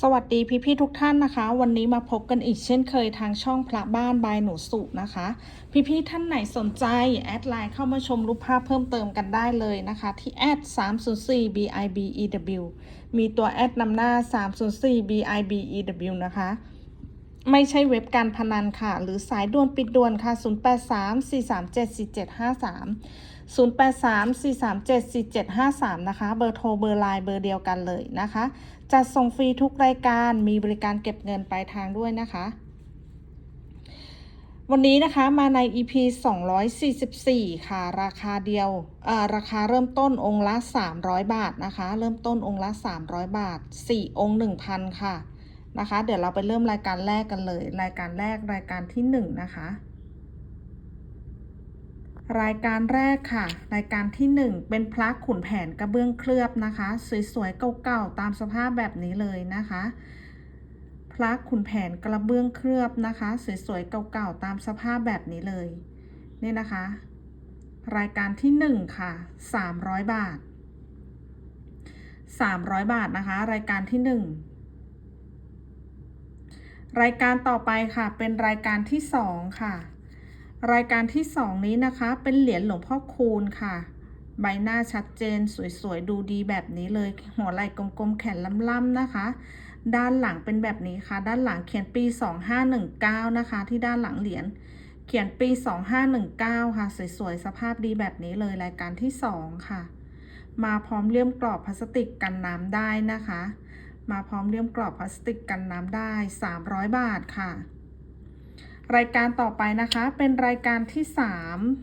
สวัสดีพี่ๆทุกท่านนะคะ วันนี้มาพบกันอีกเช่นเคยทางช่องพระบ้านบายหนูสุนะคะ พี่ๆท่านไหนสนใจ แอดไลน์เข้ามาชมรูปภาพเพิ่มเติมกันได้เลยนะคะ ที่แอด304 bibew มีตัวแอดนำหน้า 304 bibew นะคะ ไม่ใช่เว็บการพนันค่ะ หรือสายด่วนปิดด่วนค่ะ 0834374753 0834374753 นะคะ เบอร์โทรเบอร์ไลน์เบอร์เดียวกันเลยนะคะ จัดส่งฟรีทุกรายการมีบริการเก็บเงินปลายทางด้วยนะคะ วันนี้นะคะมาใน EP 244 ค่ะ ราคาเดียวราคาเริ่มต้นองค์ละ 300 บาทนะคะ เริ่มต้นองค์ละ 300 บาท 4 องค์ 1,000 ค่ะนะคะ เดี๋ยวเราไปเริ่มรายการแรกกันเลย รายการแรกรายการที่ 1 นะคะ รายการแรกค่ะ รายการที่ 1 เป็นพระขุนแผนกระเบื้องเคลือบนะคะ สวยๆเก่าๆตามสภาพแบบนี้เลยนะคะ พระขุนแผนกระเบื้องเคลือบนะคะสวยๆเก่าๆตามสภาพแบบนี้เลยนี่นะคะ รายการที่ 1 ค่ะ 300 บาท 300 บาทนะคะ รายการที่ 1 รายการต่อไปค่ะเป็นรายการที่ 2 ค่ะ รายการที่ 2 นี้นะคะ เป็นเหรียญหลวงพ่อคูณค่ะ ใบหน้าชัดเจนสวยๆ ดูดีแบบนี้เลย หัวไหล่กลมๆ แขนล่ำๆนะคะ ด้านหลังเป็นแบบนี้ค่ะ ด้านหลังเขียนปี 2519 นะคะ ที่ด้านหลังเหรียญ เขียนปี 2519 ค่ะ สวยๆ สภาพดีแบบนี้เลย รายการที่ 2 ค่ะ มาพร้อมเลี่ยมกรอบพลาสติกกันน้ำได้นะคะ มาพร้อมเลี่ยมกรอบพลาสติกกันน้ำได้ 300 บาทค่ะ รายการต่อไปนะคะเป็นรายการที่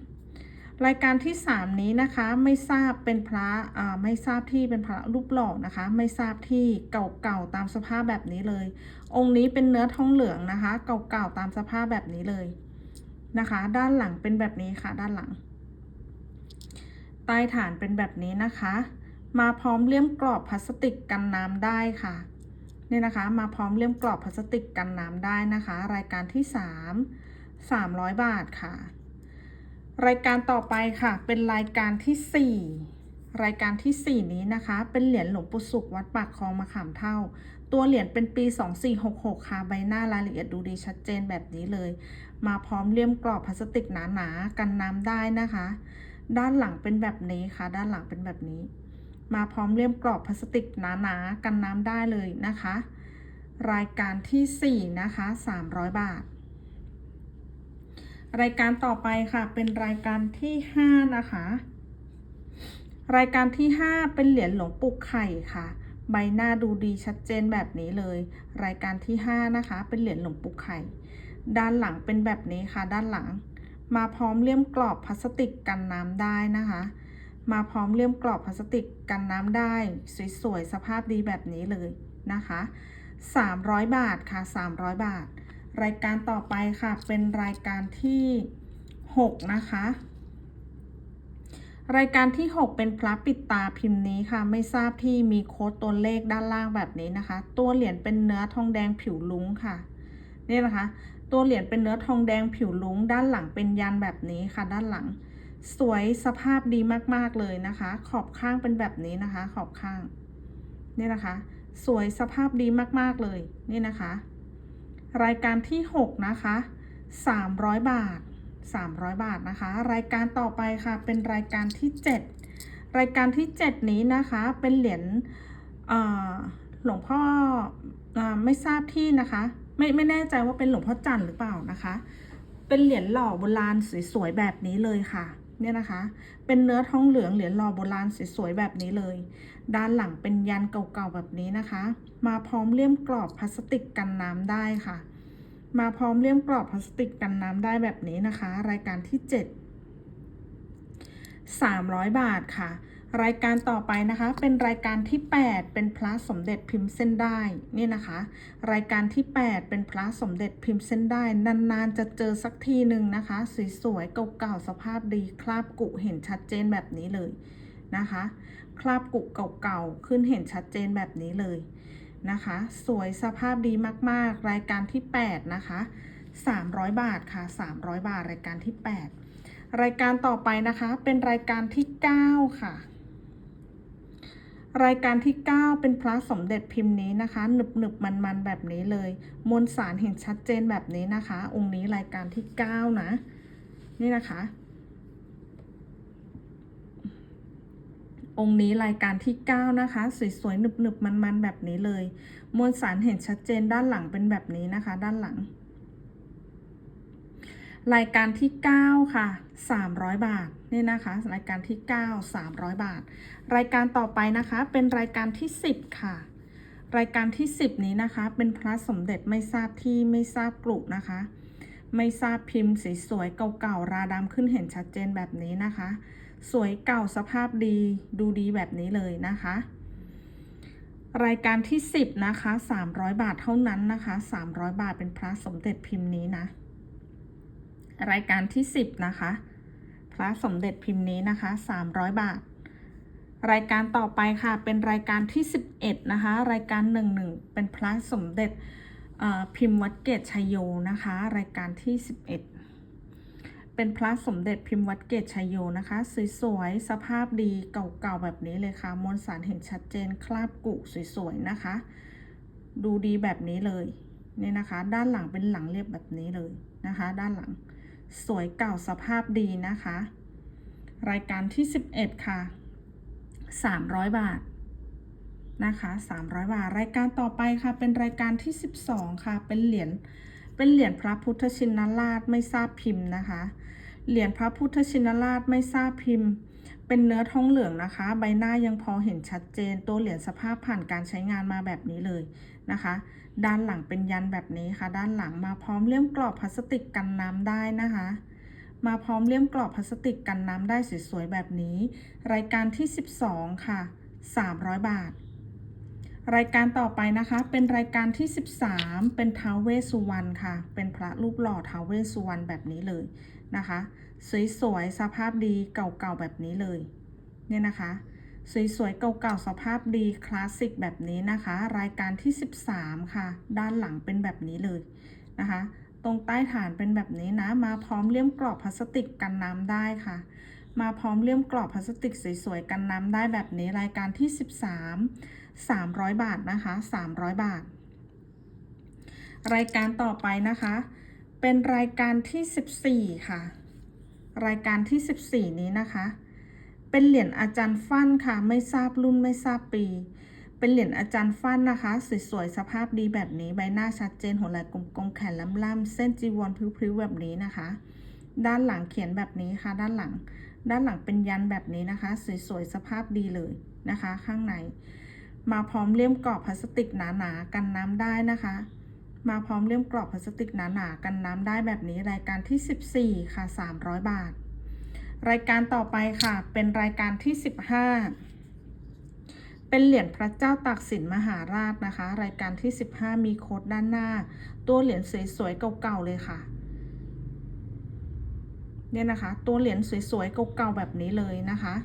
3 รายการที่ 3 นี้นะคะไม่ทราบเป็นพระอ่าไม่ทราบที่เป็นพระรูปหล่อนะคะ ไม่ทราบที่เก่าๆตามสภาพแบบนี้เลย องค์นี้เป็นเนื้อทองเหลืองนะคะ เก่าๆตามสภาพแบบนี้เลยนะคะ ด้านหลังเป็นแบบนี้ค่ะ ด้านหลัง ใต้ฐานเป็นแบบนี้นะคะ มาพร้อมเลี่ยมกรอบพลาสติกกันน้ำได้ค่ะ นี่นะคะ มาพร้อมเลี่ยมกรอบพลาสติกกันน้ำได้นะคะ รายการที่ 3 300 บาทค่ะ รายการต่อไปค่ะ เป็นรายการที่ 4 รายการที่ 4 นี้นะคะ เป็นเหรียญหลวงปู่สุขวัดปากคลองมะขามเท่า ตัวเหรียญเป็นปี 2466 ค่ะ ใบหน้ารายละเอียดดูดีชัดเจนแบบนี้เลย มาพร้อมเลี่ยมกรอบพลาสติกหนาๆ กันน้ำได้นะคะ ด้านหลังเป็นแบบนี้ค่ะ ด้านหลังเป็นแบบนี้ มาพร้อมเลี่ยมกรอบพลาสติกหนาๆ กันน้ำได้เลยนะคะ รายการที่ 4 นะคะ 300 บาท รายการต่อไปค่ะ เป็นรายการที่ 5 นะคะ รายการที่ 5 เป็นเหรียญหลวงปู่ไข่ค่ะ ใบหน้าดูดีชัดเจนแบบนี้เลย รายการที่ 5 นะคะ เป็นเหรียญหลวงปู่ไข่ ด้านหลังเป็นแบบนี้ค่ะ ด้านหลัง มาพร้อมเลี่ยมกรอบพลาสติกกันน้ำได้นะคะ มาพร้อมเลี่ยมกรอบพลาสติกกันน้ำได้ สวยๆ สภาพดีแบบนี้เลยนะคะ 300 บาทค่ะ 300 บาท รายการต่อไปค่ะ เป็นรายการที่ 6 นะคะ รายการที่ 6 เป็นพระปิดตาพิมพ์นี้ค่ะ ไม่ทราบที่มีโค้ดตัวเลขด้านล่างแบบนี้นะคะ ตัวเหรียญเป็นเนื้อทองแดงผิวลุ้งค่ะ นี่นะคะ ตัวเหรียญเป็นเนื้อทองแดงผิวลุ้ง ด้านหลังเป็นยันแบบนี้ค่ะ ด้านหลัง สวยสภาพดีมากๆเลยนะคะ ขอบข้างเป็นแบบนี้นะคะ ขอบข้างนี่นะคะ สวยสภาพดีมากๆเลยนี่นะคะ รายการที่ 6 นะคะ 300 บาท 300 บาทนะคะ รายการต่อไปค่ะเป็นรายการที่ 7 รายการที่ 7 นี้นะคะเป็นเหรียญหลวงพ่ออไม่ทราบที่นะคะ ไม่ไม่แน่ใจว่าเป็นหลวงพ่อจันทร์หรือเปล่านะคะ เป็นเหรียญหล่อโบราณสวยๆแบบนี้เลยค่ะ เนี่ยนะคะ เป็นเนื้อทองเหลืองเหรียญหล่อโบราณสวยๆแบบนี้เลย ด้านหลังเป็นยันเก่าๆแบบนี้นะคะ มาพร้อมเลี่ยมกรอบพลาสติกกันน้ำได้ค่ะ มาพร้อมเลี่ยมกรอบพลาสติกกันน้ำได้แบบนี้นะคะ รายการที่ 7 300 บาทค่ะ รายการต่อไปนะคะ เป็นรายการที่ 8 เป็นพระสมเด็จพิมพ์เส้นได้นี่นะคะ รายการที่ 8 เป็นพระสมเด็จพิมพ์เส้นได้นานๆ จะเจอสักทีหนึ่งนะคะสวยๆเก่าๆสภาพดีคราบกุเห็นชัดเจนแบบนี้เลยนะคะ คราบกุเก่าๆขึ้นเห็นชัดเจนแบบนี้เลยนะคะ สวยสภาพดีมากๆ รายการที่ 8 นะคะ 300 บาทค่ะ 300 บาทรายการที่ 8 รายการต่อไปนะคะเป็นรายการที่ 9 ค่ะ รายการที่ 9 เป็นพระสมเด็จพิมพ์นี้นะคะ หนึบหนึบมันมันแบบนี้เลย มวลสารเห็นชัดเจนแบบนี้นะคะ องค์นี้รายการที่ 9 นะ นี่นะคะ องค์นี้รายการที่ 9 นะคะ สวยๆหนึบหนึบมันมันแบบนี้เลย มวลสารเห็นชัดเจนด้านหลังเป็นแบบนี้นะคะ ด้านหลัง รายการที่ 9 ค่ะ 300 บาทนี่นะคะ รายการที่ 9 300 บาท รายการต่อไปนะคะเป็นรายการที่ 10 ค่ะ รายการที่ 10 นี้นะคะ เป็นพระสมเด็จไม่ทราบที่ไม่ทราบกลุ่มนะคะ ไม่ทราบพิมพ์สีสวยเก่าๆราดำขึ้นเห็นชัดเจนแบบนี้นะคะ สวยเก่าสภาพดีดูดีแบบนี้เลยนะคะ รายการที่ 10 นะคะ 300 บาทเท่านั้นนะคะ 300 บาทเป็นพระสมเด็จพิมพ์นี้นะ รายการที่ 10 นะคะ พระสมเด็จพิมพ์นี้นะคะ 300 บาท รายการต่อไปค่ะ เป็นรายการที่ 11 นะคะ รายการ 11 เป็นพระสมเด็จพิมพ์วัดเกตชัยโยนะคะ รายการที่ 11 เป็นพระสมเด็จพิมพ์วัดเกตชัยโยนะคะ สวยๆ สภาพดีเก่าๆ แบบนี้เลยค่ะ มวลสารเห็นชัดเจนคราบกุสวยๆ นะคะ ดูดีแบบนี้เลย นี่นะคะ ด้านหลังเป็นหลังเรียบแบบนี้เลยนะคะ ด้านหลัง สวยเก่าสภาพดีนะคะ รายการที่ 11 ค่ะ 300 บาทนะคะ300 บาท รายการต่อไปค่ะ เป็นรายการที่ 12 ค่ะ เป็นเหรียญ เป็นเหรียญพระพุทธชินราชไม่ทราบพิมพ์นะคะ เหรียญพระพุทธชินราชไม่ทราบพิมพ์ เป็นเนื้อทองเหลืองนะคะ ใบหน้ายังพอเห็นชัดเจน ตัวเหรียญสภาพผ่านการใช้งานมาแบบนี้เลย นะคะ ด้านหลังเป็นยันแบบนี้ค่ะ ด้านหลังมาพร้อมเลี่ยมกรอบพลาสติกกันน้ำได้นะคะ มาพร้อมเลี่ยมกรอบพลาสติกกันน้ำได้สวยๆแบบนี้ รายการที่ 12 ค่ะ 300 บาท รายการต่อไปนะคะ เป็นรายการที่ 13 เป็นท้าวเวสุวรรณค่ะ เป็นพระรูปหล่อท้าวเวสุวรรณแบบนี้เลยนะคะ สวยๆสภาพดีเก่าๆแบบนี้เลยเนี่ยนะคะ สวยๆ เก่าๆ สภาพดีคลาสสิกแบบนี้นะคะ รายการที่ 13 ค่ะ ด้านหลังเป็นแบบนี้เลยนะคะ ตรงใต้ฐานเป็นแบบนี้นะ มาพร้อมเลี่ยมกรอบพลาสติกกันน้ำได้ค่ะ มาพร้อมเลี่ยมกรอบพลาสติกสวยๆ กันน้ำได้แบบนี้รายการที่ 13 300 บาทนะคะ 300 บาท รายการต่อไปนะคะ เป็นรายการที่ 14 ค่ะ รายการที่ 14 นี้นะคะ เป็นเหรียญอาจารย์ฟั่นค่ะ ไม่ทราบรุ่นไม่ทราบปี เป็นเหรียญอาจารย์ฟั่นนะคะ สวยๆ สภาพดีแบบนี้ ใบหน้าชัดเจน หัวไหล่กลมๆ แขนล่ำๆ เส้นจีวรพริ้วๆ แบบนี้นะคะ ด้านหลังเขียนแบบนี้ค่ะ ด้านหลัง ด้านหลังเป็นยันแบบนี้นะคะ สวยๆ สภาพดีเลยนะคะ ข้างใน มาพร้อมเลี่ยมกรอบพลาสติกหนาๆ กันน้ำได้นะคะ มาพร้อมเลี่ยมกรอบพลาสติกหนาๆ กันน้ำได้แบบนี้ รายการที่ 14 ค่ะ 300 บาท รายการต่อไปค่ะ เป็นรายการที่ 15 เป็นเหรียญพระเจ้าตากสินมหาราชนะคะ รายการที่ 15 มีโค้ดด้านหน้า ตัวเหรียญสวยๆเก่าๆเลยค่ะเนี่ยนะคะ ตัวเหรียญสวยๆเก่าๆแบบนี้เลยนะคะ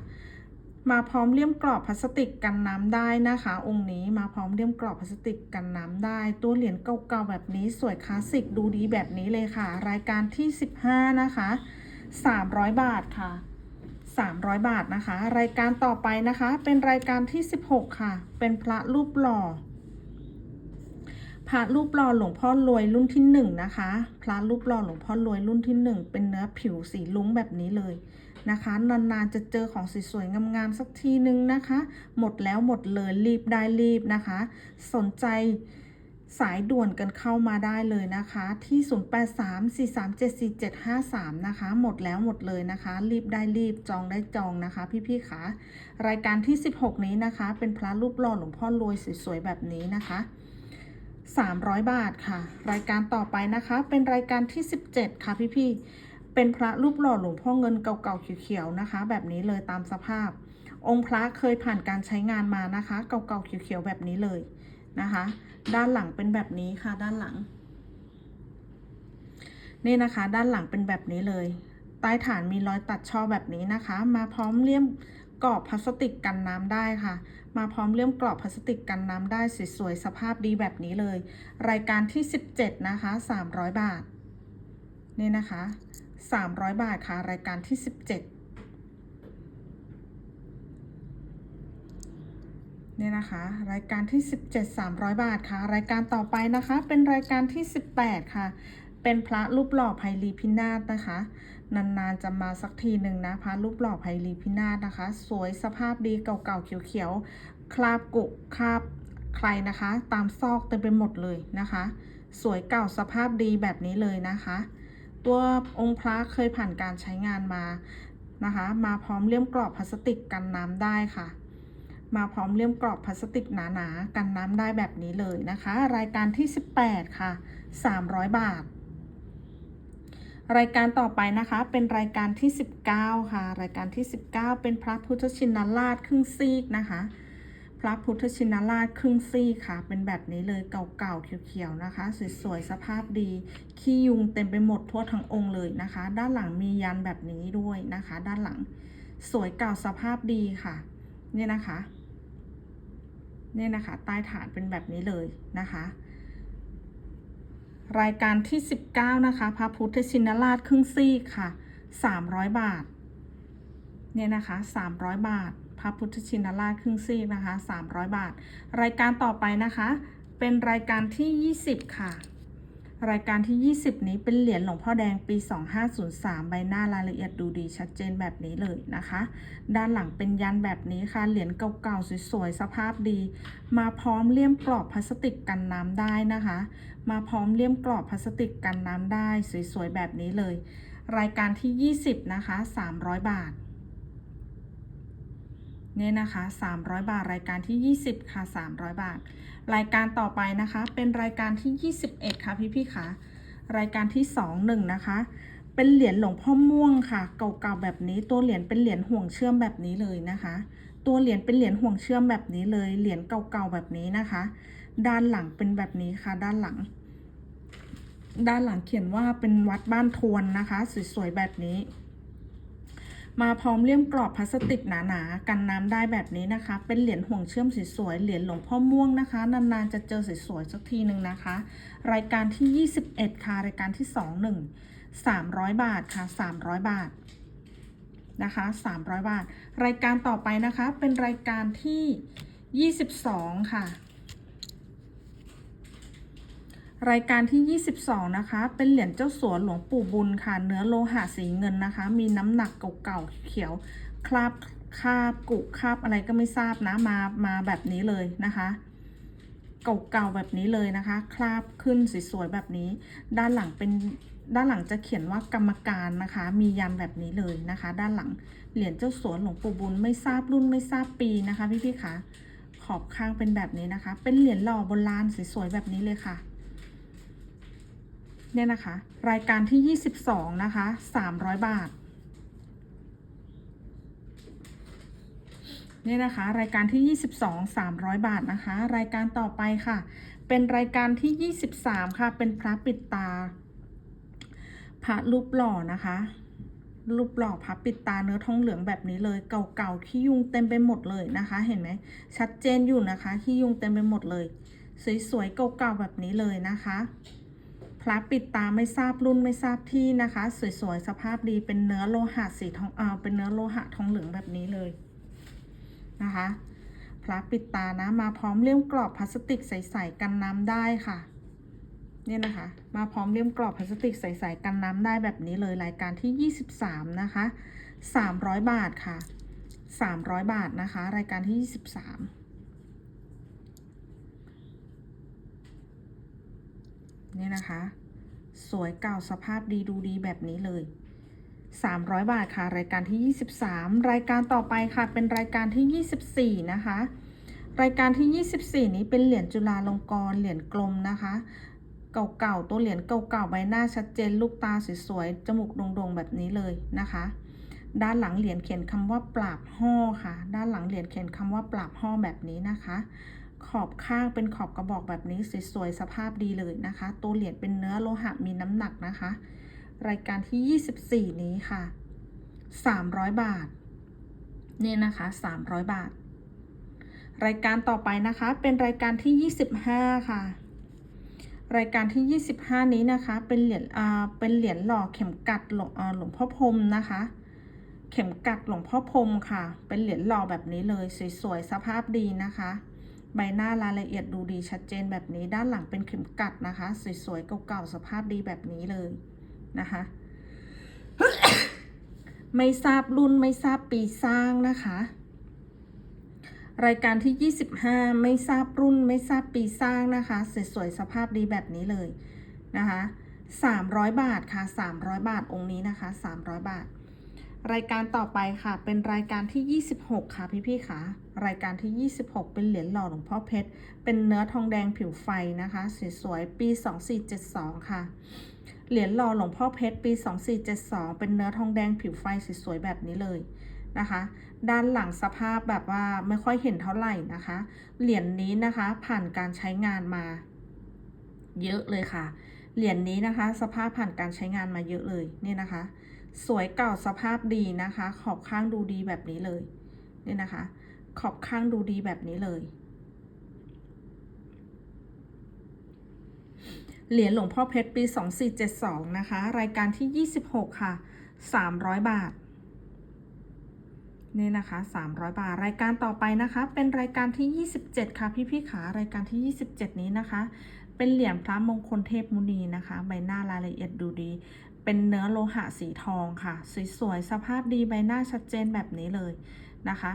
มาพร้อมเลี่ยมกรอบพลาสติกกันน้ำได้นะคะ องค์นี้มาพร้อมเลี่ยมกรอบพลาสติกกันน้ำได้ ตัวเหรียญเก่าๆแบบนี้สวยคลาสสิกดูดีแบบนี้เลยค่ะ รายการที่ 15 นะคะ 300 บาทค่ะ 300 บาทนะคะ รายการต่อไปนะคะ เป็นรายการที่ 16 ค่ะ เป็นพระรูปหล่อพระรูปหล่อหลวงพ่อรวยรุ่นที่หนึ่งนะคะ พระรูปหล่อหลวงพ่อรวยรุ่นที่หนึ่งเป็นเนื้อผิวสีลุ้งแบบนี้เลยนะคะ นานๆจะเจอของสวยๆงามๆสักทีนึงนะคะ หมดแล้วหมดเลยรีบได้รีบนะคะ สนใจ สายด่วนกันเข้ามาได้เลยนะคะที่ 0834374753 นะคะ หมดแล้วหมดเลยนะคะ รีบได้รีบจองได้จองนะคะ พี่ๆคะรายการที่ 16 นี้นะคะ เป็นพระรูปหล่อหลวงพ่อรวยสวยๆแบบนี้นะคะ300 บาทค่ะ รายการต่อไปนะคะ เป็นรายการที่ 17 ค่ะพี่ๆเป็นพระรูปหล่อหลวงพ่อเงินเก่าๆเขียวๆนะคะ แบบนี้เลยตามสภาพ องค์พระเคยผ่านการใช้งานมานะคะ เก่าๆเขียวๆแบบนี้เลย นะคะ ด้านหลังเป็นแบบนี้ค่ะ ด้านหลัง นี่นะคะ ด้านหลังเป็นแบบนี้เลย ใต้ฐานมีรอยตัดช่อแบบนี้นะคะ มาพร้อมเลี่ยมกรอบพลาสติกกันน้ำได้ค่ะ มาพร้อมเลี่ยมกรอบพลาสติกกันน้ำได้สวยๆสภาพดีแบบนี้เลย รายการที่ 17 นะคะ 300 บาท นี่นะคะ 300 บาทค่ะ รายการที่ 17 เนี่ยนะคะ รายการที่ 17 300 บาทค่ะ รายการต่อไปนะคะ เป็นรายการที่ 18 ค่ะ เป็นพระรูปหล่อไพลีพินาศนะคะ นานๆจะมาสักทีหนึ่งนะพระรูปหล่อไพลีพินาศนะคะ สวยสภาพดีเก่าๆเขียวๆคราบกุคราบใครนะคะ ตามซอกเต็มไปหมดเลยนะคะ สวยเก่าสภาพดีแบบนี้เลยนะคะ ตัวองค์พระเคยผ่านการใช้งานมานะคะ มาพร้อมเลี่ยมกรอบพลาสติกกันน้ำได้ค่ะ มาพร้อมเลี่ยมกรอบพลาสติกหนาๆ กันน้ำได้แบบนี้เลยนะคะ รายการที่ 18 ค่ะ 300 บาท รายการต่อไปนะคะเป็นรายการที่ 19 ค่ะ รายการที่ 19 เป็นพระพุทธชินราชครึ่งซีกนะคะ พระพุทธชินราชครึ่งซีกค่ะ เป็นแบบนี้เลยเก่าๆเขียวๆนะคะ สวยๆสภาพดีขี้ยุงเต็มไปหมดทั่วทั้งองค์เลยนะคะ ด้านหลังมียันแบบนี้ด้วยนะคะ ด้านหลังสวยเก่าสภาพดีค่ะ เนี่ยนะคะ เนี่ยนะคะใต้ฐานเป็นแบบนี้เลยนะคะ รายการที่ 19 นะคะพระพุทธชินราชครึ่งซี่ค่ะ 300 บาท เนี่ยนะคะ 300 บาทพระพุทธชินราชครึ่งซี่นะคะ 300 บาท รายการต่อไปนะคะ เป็นรายการที่ 20 ค่ะ รายการที่ 20 นี้เป็นเหรียญหลวงพ่อแดงปี 2503 ใบหน้ารายละเอียดดูดีชัดเจนแบบนี้เลยนะคะ ด้านหลังเป็นยันแบบนี้ค่ะ เหรียญเก่าๆสวยๆ สภาพดี มาพร้อมเลี่ยมกรอบพลาสติกกันน้ำได้นะคะ มาพร้อมเลี่ยมกรอบพลาสติกกันน้ำได้สวยๆ แบบนี้เลย รายการที่ 20 นะคะ 300 บาทเนี่ยนะคะ 300 บาท รายการที่ 20 ค่ะ 300 บาท รายการต่อไปนะคะ เป็นรายการที่ 21 ค่ะพี่ๆค่ะ รายการที่ 21 นะคะ เป็นเหรียญหลวงพ่อม่วงค่ะ เก่าๆแบบนี้ ตัวเหรียญเป็นเหรียญห่วงเชื่อมแบบนี้เลยนะคะ ตัวเหรียญเป็นเหรียญห่วงเชื่อมแบบนี้เลย เหรียญเก่าๆแบบนี้นะคะ ด้านหลังเป็นแบบนี้ค่ะ ด้านหลัง ด้านหลังเขียนว่าเป็นวัดบ้านทวนนะคะ สวยๆแบบนี้ มาพร้อมเลี่ยมกรอบพลาสติกหนาๆ กันน้ำได้แบบนี้นะคะ เป็นเหรียญห่วงเชื่อมสวยๆ เหรียญหลวงพ่อม่วงนะคะ นานๆ จะเจอสวยๆ สักทีหนึ่งนะคะ รายการที่ 21 ค่ะ รายการที่ 21 300 บาทค่ะ 300 บาทนะคะ300 บาท รายการต่อไปนะคะ เป็นรายการที่ 22 ค่ะ รายการที่ 22 นะคะ เป็นเหรียญเจ้าสัวหลวงปู่บุญค่ะ เนื้อโลหะสีเงินนะคะ มีน้ำหนักเก่าๆเขียวคราบคราบกุคราบอะไรก็ไม่ทราบนะ มา มาแบบนี้เลยนะคะ เก่าๆแบบนี้เลยนะคะ คราบขึ้นสวยๆแบบนี้ ด้านหลังเป็นด้านหลังจะเขียนว่ากรรมการนะคะ มียันแบบนี้เลยนะคะ ด้านหลังเหรียญเจ้าสัวหลวงปู่บุญไม่ทราบรุ่นไม่ทราบปีนะคะ พี่ๆคะขอบข้างเป็นแบบนี้นะคะ เป็นเหรียญหล่อโบราณสวยๆแบบนี้เลยค่ะ เนี่ยนะคะ รายการที่ 22 นะคะ300 บาทเนี่ยนะคะ รายการที่ 22 300 บาทนะคะ รายการต่อไปค่ะ เป็นรายการที่ 23 ค่ะ เป็นพระปิดตา พระรูปหล่อนะคะรูปหล่อพระปิดตาเนื้อทองเหลืองแบบนี้เลย เก่าๆขี้ยุงเต็มไปหมดเลยนะคะ เห็นไหมชัดเจนอยู่นะคะขี้ยุงเต็มไปหมดเลย สวยๆเก่าๆแบบนี้เลยนะคะ พระปิดตาไม่ทราบรุ่นไม่ทราบที่นะคะ สวยๆสภาพดีเป็นเนื้อโลหะสีทองเอ่าเป็นเนื้อโลหะทองเหลืองแบบนี้เลยนะคะพระปิดตานะมาพร้อมเลี่ยมกรอบพลาสติกใสๆกันน้ำได้ค่ะเนี่ยนะคะ มาพร้อมเลี่ยมกรอบพลาสติกใสๆกันน้ำได้แบบนี้เลยรายการที่ 23 นะคะ 300 บาทค่ะ 300 บาทนะคะ รายการที่ 23 เนี่ยนะคะ สวยเก่าสภาพดีดูดีแบบนี้เลย 300 บาทค่ะ รายการที่ 23 รายการต่อไปค่ะ เป็นรายการที่ 24 นะคะ รายการที่ 24 นี้เป็นเหรียญจุฬาลงกรณ์เหรียญกลมนะคะเก่าๆตัวเหรียญเก่าๆใบหน้าชัดเจน ลูกตาสวยๆจมูกโด่งๆแบบนี้เลยนะคะ ด้านหลังเหรียญเขียนคำว่าปราบห่อค่ะ ด้านหลังเหรียญเขียนคำว่าปราบห่อแบบนี้นะคะ ขอบข้างเป็นขอบกระบอกแบบนี้สวยๆสภาพดีเลยนะคะ ตัวเหรียญเป็นเนื้อโลหะมีน้ำหนักนะคะ รายการที่ 24 นี้ค่ะ 300 บาท เนี่ยนะคะ 300 บาท รายการต่อไปนะคะ เป็นรายการที่ 25 ค่ะ รายการที่ 25 นี้นะคะ เป็นเหรียญอ่าเป็นเหรียญหล่อเข็มกัดหลวงอ่าหลวงพ่อพรมนะคะเข็มกัดหลวงพ่อพรมค่ะ เป็นเหรียญหล่อแบบนี้เลย สวยๆ สภาพดีนะคะ ใบหน้ารายละเอียดดูดีชัดเจนแบบนี้ ด้านหลังเป็นเข็มกัดนะคะ สวยๆเก่าๆสภาพดีแบบนี้เลยนะคะ ไม่ทราบรุ่นไม่ทราบปีสร้างนะคะ รายการที่ 25 ไม่ทราบรุ่นไม่ทราบปีสร้างนะคะ สวยๆสภาพดีแบบนี้เลยนะคะ 300 บาทค่ะ 300 บาทองค์นี้นะคะ 300 บาท รายการต่อไปค่ะ เป็นรายการที่ 26 ค่ะ พี่ๆค่ะ รายการที่ 26 เป็นเหรียญหล่อหลวงพ่อเพชร เป็นเนื้อทองแดงผิวไฟนะคะสวยๆปี 2472 ค่ะ เหรียญหล่อหลวงพ่อเพชรปี 2472 เป็นเนื้อทองแดงผิวไฟสวยๆแบบนี้เลยนะคะ ด้านหลังสภาพแบบว่าไม่ค่อยเห็นเท่าไหร่นะคะ เหรียญนี้นะคะผ่านการใช้งานมา เยอะเลยค่ะ เหรียญนี้นะคะ สภาพผ่านการใช้งานมาเยอะเลยนี่นะคะ สวยเก่าสภาพดีนะคะ ขอบข้างดูดีแบบนี้เลยนี่นะคะ ขอบข้างดูดีแบบนี้เลย เหรียญหลวงพ่อเพชรปี 2472 นะคะ รายการที่ 26 ค่ะ 300 บาทนี่นะคะ 300 บาท รายการต่อไปนะคะ เป็นรายการที่ 27 ค่ะ พี่ๆขารายการที่ 27 นี้นะคะ เป็นเหรียญพระมงคลเทพมุนีนะคะ ใบหน้ารายละเอียดดูดี เป็นเนื้อโลหะสีทองค่ะ สวยๆ สภาพดีใบหน้าชัดเจนแบบนี้เลยนะคะ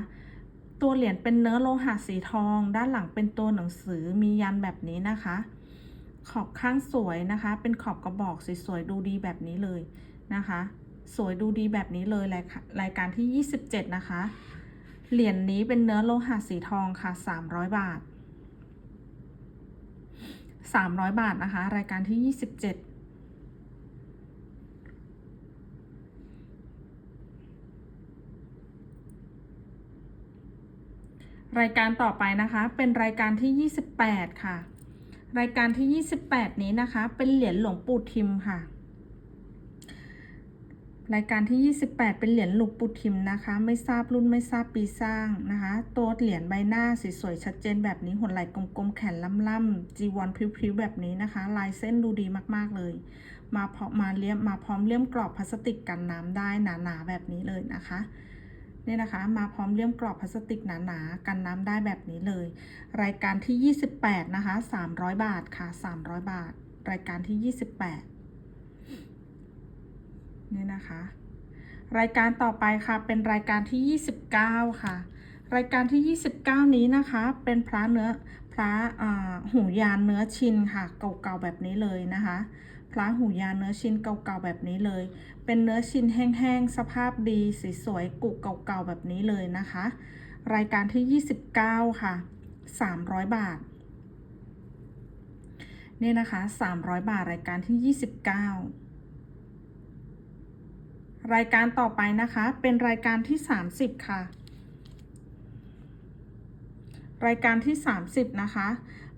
ตัวเหรียญเป็นเนื้อโลหะสีทอง ด้านหลังเป็นตัวหนังสือมียันแบบนี้นะคะ ขอบข้างสวยนะคะ เป็นขอบกระบอกสวยๆ ดูดีแบบนี้เลยนะคะ สวยดูดีแบบนี้เลยรายรายการที่ 27 นะคะ เหรียญนนี้เป็นเนื้อโลหะสีทองค่ะ 300 บาท 300 บาทนะคะ รายการที่ 27 รายการต่อไปนะคะเป็นรายการที่ 28 ค่ะ รายการที่ 28 นี้นะคะ เป็นเหรียญหลวงปู่ทิมค่ะ รายการที่ 28 เป็นเหรียญหลวงปู่ทิมนะคะ ไม่ทราบรุ่นไม่ทราบปีสร้างนะคะ ตัวเหรียญใบหน้าสวยๆชัดเจนแบบนี้หัวไหล่กลมๆแขนล่ำๆจีวรพริ้วๆแบบนี้นะคะ ลายเส้นดูดีมากๆเลย มาพร้อมมาเลี่ยมมาพร้อมเลี่ยมกรอบพลาสติกกันน้ำได้หนาๆแบบนี้เลยนะคะ นี่ยนะคะ มาพร้อมเลี่ยมกรอบพลาสติกหนาๆ กันน้ำได้แบบนี้เลย รายการที่ 28 นะคะ 300 บาทค่ะ 300 บาท รายการที่ 28เนี่ยนะคะ รายการต่อไปค่ะ เป็นรายการที่ 29 ค่ะ รายการที่ 29 นี้นะคะ เป็นพระเนื้อพระหูยานเนื้อชินค่ะ เก่าๆแบบนี้เลยนะคะพระหูยานเนื้อชินเก่าๆแบบนี้เลย เป็นเนื้อชิ้นแห้งๆ สภาพดีสีสวยกุเก่าๆ แบบนี้เลยนะคะ รายการที่ 29 ค่ะ 300 บาท นี่นะคะ 300 บาทรายการที่ 29 รายการต่อไปนะคะ เป็นรายการที่ 30 ค่ะ รายการที่ 30 นะคะ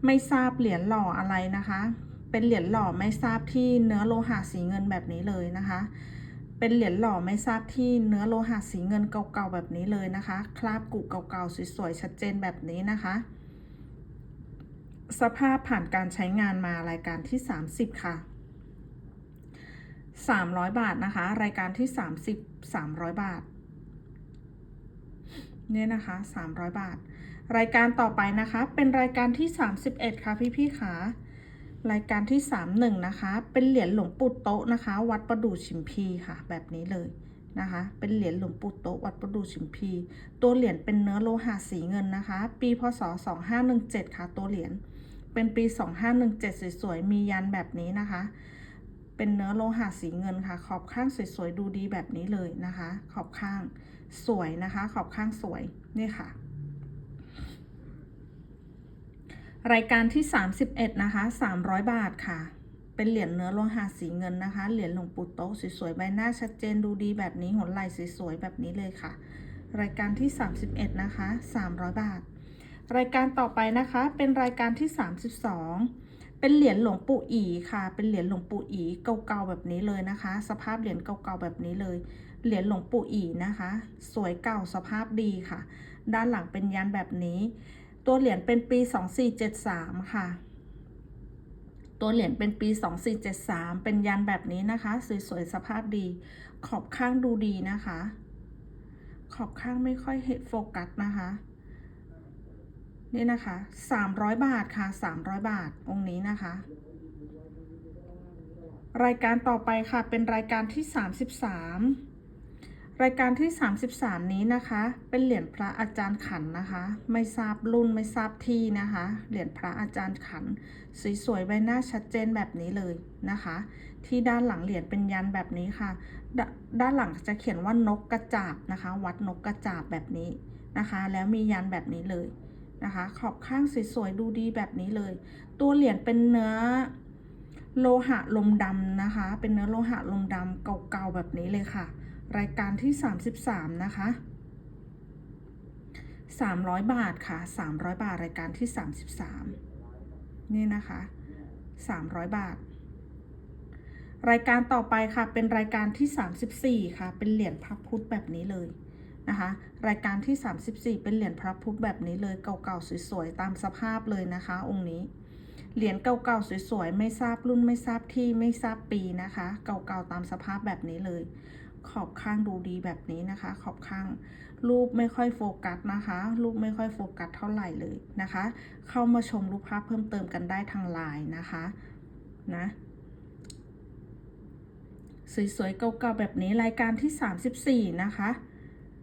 ไม่ทราบเหรียญหล่ออะไรนะคะเป็นเหรียญหล่อไม่ทราบที่เนื้อโลหะสีเงินแบบนี้เลยนะคะ เป็นเหรียญหล่อไม่ทราบที่เนื้อโลหะสีเงินเก่าๆแบบนี้เลยนะคะ คราบกุเก่าๆสวยๆชัดเจนแบบนี้นะคะ สภาพผ่านการใช้งานมารายการที่ 30 ค่ะ 300 บาทนะคะ รายการที่ 30 300 บาทเนี่ยนะคะ 300 บาท รายการต่อไปนะคะ เป็นรายการที่ 31 ค่ะพี่ๆค่ะ รายการที่ 31 นะคะ เป็นเหรียญหลวงปู่โต๊ะนะคะ วัดประดู่ชิมพีค่ะ แบบนี้เลยนะคะ เป็นเหรียญหลวงปู่โต๊ะวัดประดู่ชิมพี ตัวเหรียญเป็นเนื้อโลหะสีเงินนะคะ ปีพศ 2517 ค่ะ ตัวเหรียญ เป็นปี 2517 สวยๆ มียันแบบนี้นะคะ เป็นเนื้อโลหะสีเงินค่ะ ขอบข้างสวยๆ ดูดีแบบนี้เลยนะคะ ขอบข้างสวยนะคะ ขอบข้างสวย นี่ค่ะ รายการที่ 31 นะคะ 300 บาทค่ะ เป็นเหรียญเนื้อโลหะสีเงินนะคะ เหรียญหลวงปู่โต๊ะสวยๆ ใบหน้าชัดเจนดูดีแบบนี้หัวไหล่สวยๆ แบบนี้เลยค่ะ รายการที่ 31 นะคะ 300 บาท รายการต่อไปนะคะ เป็นรายการที่ 32 เป็นเหรียญหลวงปู่อีค่ะ เป็นเหรียญหลวงปู่อีเก่าๆ แบบนี้เลยนะคะ สภาพเหรียญเก่าๆ แบบนี้เลย เหรียญหลวงปู่อีนะคะ สวยเก่าสภาพดีค่ะ ด้านหลังเป็นยันแบบนี้ ตัวเหรียญเป็นปี 2473 ค่ะ ตัวเหรียญเป็นปี 2473 เป็นยันแบบนี้นะคะ สวยๆ สภาพดี ขอบข้างดูดีนะคะ ขอบข้างไม่ค่อยเห็นโฟกัสนะคะ นี่นะคะสามร้อยบาทค่ะสามร้อยบาท องค์นี้นะคะ รายการต่อไปค่ะ เป็นรายการที่สามสิบสาม รายการที่สามสิบสามนี้นะคะ เป็นเหรียญพระอาจารย์ขันนะคะ ไม่ทราบรุ่นไม่ทราบที่นะคะ เหรียญพระอาจารย์ขันสวยๆใบหน้าชัดเจนแบบนี้เลยนะคะ ที่ด้านหลังเหรียญเป็นยันแบบนี้ค่ะดด้านหลังจะเขียนว่านกกระจาบนะคะ วัดนกกระจาบแบบนี้นะคะ แล้วมียันแบบนี้เลยนะคะ ขอบข้างสวยๆดูดีแบบนี้เลย ตัวเหรียญเป็นเนื้อโลหะลมดำนะคะ เป็นเนื้อโลหะลมดำเก่าๆแบบนี้เลยค่ะ รายการที่ 33 นะคะ 300 บาทค่ะ 300 บาทรายการที่ 33 นี่นะคะ 300 บาท รายการต่อไปค่ะเป็นรายการที่ 34 ค่ะ เป็นเหรียญพระพุทธแบบนี้เลยนะคะ รายการที่ 34 เป็นเหรียญพระพุทธแบบนี้เลยเก่าๆสวยๆตามสภาพเลยนะคะ องค์นี้เหรียญเก่าๆสวยๆ ไม่ทราบรุ่นไม่ทราบที่ไม่ทราบปีนะคะ เก่าๆตามสภาพแบบนี้เลย ขอบข้างดูดีแบบนี้นะคะ ขอบข้าง รูปไม่ค่อยโฟกัสนะคะ รูปไม่ค่อยโฟกัสเท่าไหร่เลยนะคะ เข้ามาชมรูปภาพเพิ่มเติมกันได้ทางไลน์นะคะนะสวยๆเก่าๆแบบนี้รายการที่ 34 นะคะ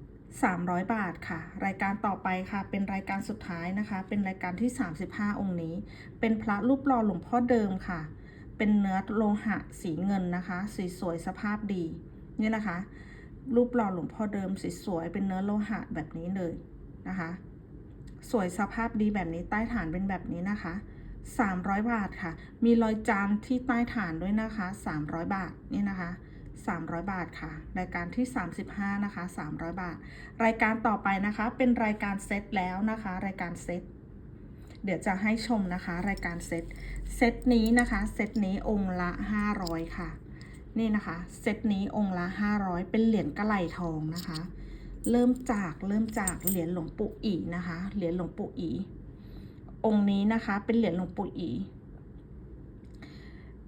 300 บาทค่ะ รายการต่อไปค่ะ เป็นรายการสุดท้ายนะคะ เป็นรายการที่ 35 องค์นี้ เป็นพระรูปหล่อหลวงพ่อเดิมค่ะ เป็นเนื้อโลหะสีเงินนะคะ สวยๆสภาพดี นี่นะคะ รูปหล่อหลวงพ่อเดิมสสวยเป็นเนื้อโลหะแบบนี้เลยนะคะ สวยสภาพดีแบบนี้ใต้ฐานเป็นแบบนี้นะคะ 300 บาทค่ะ มีรอยจานที่ใต้ฐานด้วยนะคะ 300 บาทนี่นะคะ300 บาทค่ะ รายการที่ 35 นะคะ 300 บาท รายการต่อไปนะคะ เป็นรายการเซตแล้วนะคะ รายการเซต เดี๋ยวจะให้ชมนะคะ รายการเซต เซตนี้นะคะ เซตนี้องค์ละ 500 ค่ะ นี่นะคะ เซตนี้องค์ละ 500 เป็นเหรียญกระไหลทองนะคะ เริ่มจากเริ่มจากเหรียญหลวงปู่อีนะคะ เหรียญหลวงปู่อี องค์นี้นะคะเป็นเหรียญหลวงปู่อี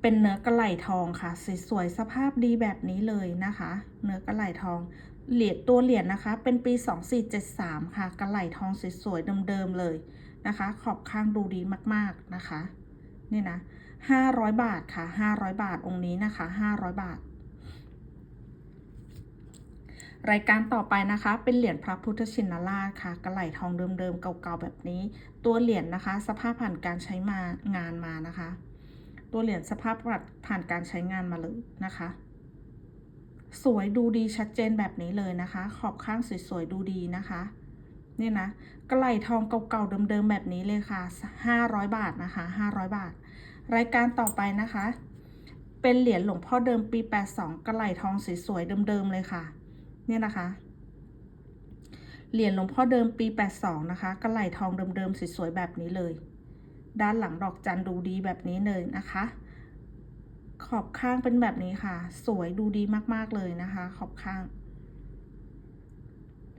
เป็นเนื้อกระไหลทองค่ะสวยๆสภาพดีแบบนี้เลยนะคะ เนื้อกระไหลทอง เหรียญตัวเหรียญนะคะ เป็นปี 2473 ค่ะ กระไหลทองสวยๆเดิมๆเลยนะคะ ขอบข้างดูดีมากๆนะคะ นี่นะ 500 บาทค่ะ 500 บาทองค์นี้นะคะ 500 บาท รายการต่อไปนะคะ เป็นเหรียญพระพุทธชินราชค่ะกระไหลทองเดิมๆเก่าๆแบบนี้ ตัวเหรียญนะคะ สภาพผ่านการใช้มางานมานะคะ ตัวเหรียญสภาพผ่านการใช้งานมาเลยนะคะ สวยดูดีชัดเจนแบบนี้เลยนะคะ ขอบข้างสวยๆดูดีนะคะนี่นะกระไหลทองเก่าๆเดิมๆแบบนี้เลยค่ะ 500 บาทนะคะ 500 บาท รายการต่อไปนะคะ เป็นเหรียญหลวงพ่อเดิมปี 82 กระไหลทองสวยๆเดิมๆเลยค่ะ เนี่ยนะคะ เหรียญหลวงพ่อเดิมปี 82 นะคะ กระไหลทองเดิมๆสวยๆแบบนี้เลย ด้านหลังดอกจันดูดีแบบนี้เลยนะคะ ขอบข้างเป็นแบบนี้ค่ะ สวยดูดีมากๆเลยนะคะ ขอบข้าง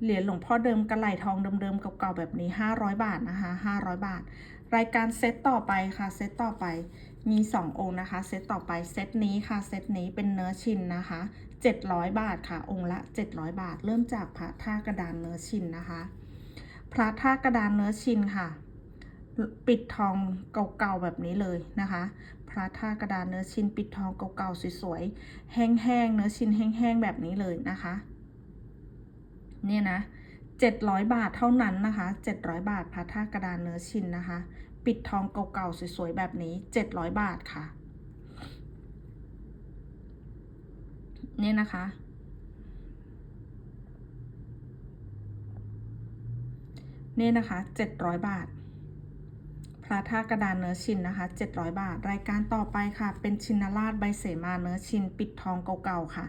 เหรียญหลวงพ่อเดิมกระไหลทองเดิมๆเก่าๆแบบนี้ 500 บาทนะคะ 500 บาท รายการเซตต่อไปค่ะเซตต่อไปมี 2 องค์นะคะ เซตต่อไปเซตนี้ค่ะเซตนี้เป็นเนื้อชินนะคะ 700 บาทค่ะ องค์ละ 700 บาท เริ่มจากพระท่ากระดานเนื้อชินนะคะ พระท่ากระดานเนื้อชินค่ะ ปิดทองเก่าๆแบบนี้เลยนะคะ พระท่ากระดานเนื้อชินปิดทองเก่าๆสวยๆแห้งๆเนื้อชินแห้งๆแบบนี้เลยนะคะเนี่ยนะ700 บาทเท่านั้นนะคะ 700 บาทพระท่ากระดานเนื้อชินนะคะ ปิดทองเก่าๆสวยๆแบบนี้ 700 บาทค่ะ เนี่ยนะคะ เนี่ยนะคะ 700 บาทพระท่ากระดานเนื้อชินนะคะ 700 บาท รายการต่อไปค่ะ เป็นชินราชใบเสมาเนื้อชิน ปิดทองเก่าๆค่ะ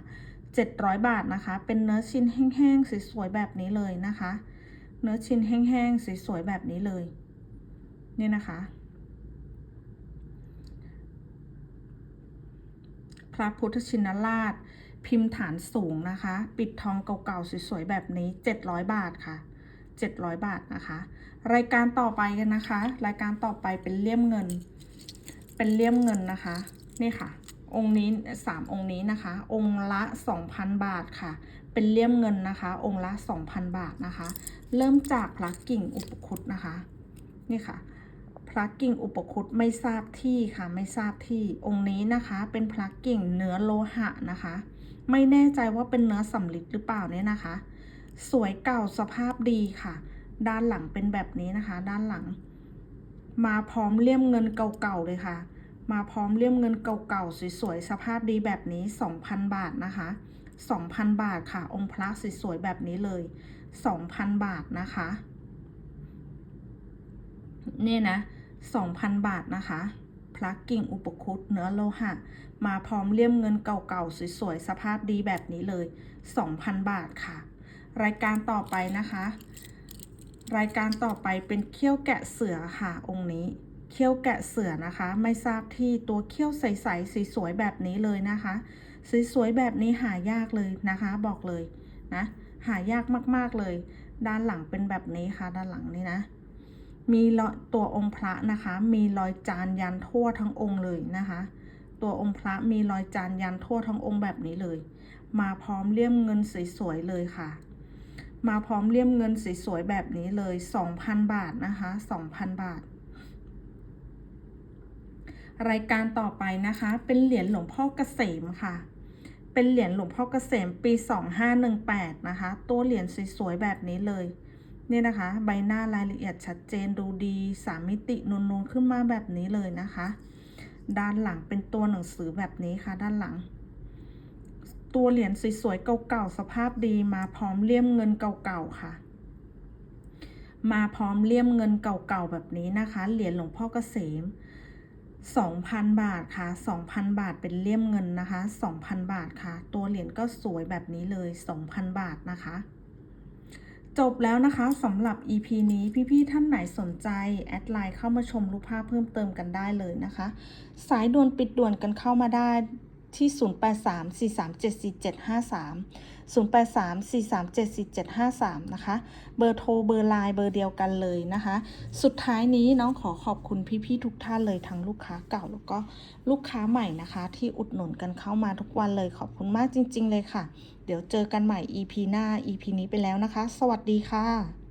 700 บาทนะคะ เป็นเนื้อชินแห้งๆสวยๆแบบนี้เลยนะคะ เนื้อชินแห้งๆสวยๆแบบนี้เลย นี่นะคะพระพุทธชินราช พิมพ์ฐานสูงนะคะ ปิดทองเก่าๆสวยๆแบบนี้ 700 บาทค่ะ 700 บาทนะคะ รายการต่อไปกันนะคะ รายการต่อไปเป็นเลี่ยมเงิน เป็นเลี่ยมเงินนะคะนี่ค่ะ องค์นี้สามองค์นี้นะคะ องค์ละ 2,000 บาทค่ะ เป็นเลี่ยมเงินนะคะ องค์ละ 2,000 บาทนะคะ เริ่มจากพระกิ่งอุปคุตนะคะ นี่ค่ะ พระกิ่งอุปคุตไม่ทราบที่ค่ะไม่ทราบที่องค์นี้นะคะเป็นพระกิ่งเนื้อโลหะนะคะ ไม่แน่ใจว่าเป็นเนื้อสำลิดหรือเปล่าเนี่ยนะคะ สวยเก่าสภาพดีค่ะ ด้านหลังเป็นแบบนี้นะคะ ด้านหลัง มาพร้อมเลี่ยมเงินเก่าๆเลยค่ะ มาพร้อมเลี่ยมเงินเก่าๆสวยๆสภาพดีแบบนี้ 2,000 บาทนะคะ 2,000 บาทค่ะ องค์พระสวยๆแบบนี้เลย 2,000 บาทนะคะเนี่ยนะ 2,000 บาทนะคะพระกิ่งอุปคุตเนื้อโลหะ มาพร้อมเลี่ยมเงินเก่าๆ สวยๆ สภาพดีแบบนี้เลย 2,000 บาทค่ะ รายการต่อไปนะคะ รายการต่อไปเป็นเขี้ยวแกะเสือค่ะ องค์นี้เขี้ยวแกะเสือนะคะ ไม่ทราบที่ตัวเขี้ยวใสๆสวยๆแบบนี้เลยนะคะสวยๆแบบนี้หายากเลยนะคะ บอกเลยนะหายากมากๆเลย ด้านหลังเป็นแบบนี้ค่ะ ด้านหลังนี้นะ มีรอยตัวองค์พระนะคะ มีรอยจานยันทั่วทั้งองค์เลยนะคะ ตัวองค์พระมีรอยจานยันทั่วทั้งองค์แบบนี้เลย มาพร้อมเลี่ยมเงินสวยๆเลยค่ะ มาพร้อมเลี่ยมเงินสวยๆแบบนี้เลย 2,000 บาทนะคะ2,000 บาท รายการต่อไปนะคะ เป็นเหรียญหลวงพ่อเกษมค่ะเป็นเหรียญหลวงพ่อเกษมปี 2518 นะคะ ตัวเหรียญสวยๆแบบนี้เลย เนี่ยนะคะ ใบหน้ารายละเอียดชัดเจนดูดีสามมิตินูนๆขึ้นมาแบบนี้เลยนะคะ ด้านหลังเป็นตัวหนังสือแบบนี้ค่ะ ด้านหลัง ตัวเหรียญสวยๆเก่าๆสภาพดีมาพร้อมเลี่ยมเงินเก่าๆค่ะ มาพร้อมเลี่ยมเงินเก่าๆแบบนี้นะคะ เหรียญหลวงพ่อเกษม2,000 บาทค่ะ 2,000 บาทเป็นเลี่ยมเงินนะคะ 2,000 บาทค่ะ ตัวเหรียญก็สวยแบบนี้เลย 2,000 บาทนะคะ จบแล้วนะคะสำหรับ EP นี้พี่ๆท่านไหนสนใจ แอดไลน์เข้ามาชมรูปภาพเพิ่มเติมกันได้เลยนะคะ สายด่วนปิดด่วนกันเข้ามาได้ที่ 0834374753 0834374753 นะคะ เบอร์โทรเบอร์ไลน์เบอร์เดียวกันเลยนะคะ สุดท้ายนี้น้องขอขอบคุณพี่ๆทุกท่านเลยทั้งลูกค้าเก่าแล้วก็ลูกค้าใหม่นะคะ ที่อุดหนุนกันเข้ามาทุกวันเลยขอบคุณมากจริง ๆ เลยค่ะ เดี๋ยวเจอกันใหม่ EP หน้า EP นี้ไปแล้วนะคะ สวัสดีค่ะ